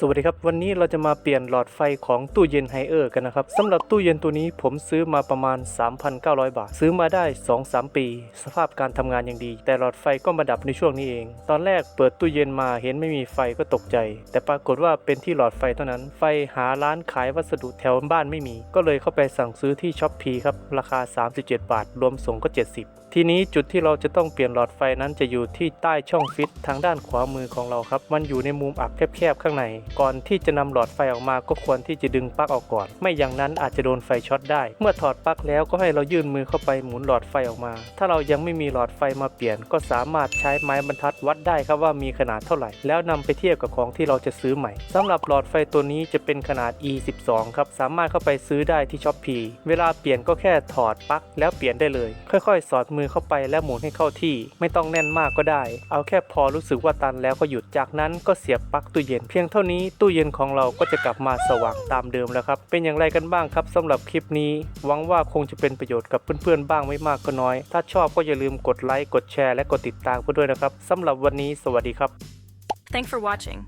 สวัสดีครับ วันนี้เราจะมาเปลี่ยนหลอดไฟของตู้เย็นไฮเออร์กันนะครับสำหรับตู้เย็นตัวนี้ผมซื้อมาประมาณ 3,900 บาท ซื้อมาได้ 2-3 ปี สภาพการทำงานยังดี แต่หลอดไฟก็มาดับในช่วงนี้เอง ตอนแรกเปิดตู้เย็นมาเห็นไม่มีไฟก็ตกใจ แต่ปรากฏว่าเป็นที่หลอดไฟเท่านั้น ไฟหาร้านขายวัสดุแถวบ้านไม่มี ก็เลยเข้าไปสั่งซื้อที่ช้อปปีครับราคา 37 บาท รวมส่งก็ 70ทีนี้จุดที่เราจะต้องเปลี่ยนหลอดไฟนั้นจะอยู่ที่ใต้ช่องฟิตทางด้านขวามือของเราครับ มันอยู่ในมุมอับแคบๆข้างในก่อนที่จะนำหลอดไฟออกมาก็ควรที่จะดึงปลั๊กออกก่อน ไม่อย่างนั้นอาจจะโดนไฟช็อตได้ เมื่อถอดปลั๊กแล้วก็ให้เรายื่นมือเข้าไปหมุนหลอดไฟออกมา ถ้าเรายังไม่มีหลอดไฟมาเปลี่ยน ก็สามารถใช้ไม้บรรทัดวัดได้ครับว่ามีขนาดเท่าไหร่ แล้วนำไปเทียบกับของที่เราจะซื้อใหม่สำหรับหลอดไฟตัวนี้จะเป็นขนาด E12 ครับสามารถเข้าไปซื้อได้ที่ช้อปปีเวลาเปลี่ยนก็แค่ถอดปลั๊กแล้วเปลี่ยนได้เลย ค่อยๆ สอดมือเข้าไปแล้วหมุนให้เข้าที่ ไม่ต้องแน่นมากก็ได้ เอาแค่พอรู้สึกว่าตันแล้วก็หยุดจากนั้นก็เสียบปลั๊กตู้เย็นเพียงเท่านี้ตู้เย็นของเราก็จะกลับมาสว่างตามเดิมแล้วครับ เป็นอย่างไรกันบ้างครับสำหรับคลิปนี้ หวังว่าคงจะเป็นประโยชน์กับเพื่อนๆบ้างไม่มากก็น้อย ถ้าชอบก็อย่าลืมกดไลค์กดแชร์และกดติดตามเพื่อด้วยนะครับสำหรับวันนี้สวัสดีครับ Thanks for watching.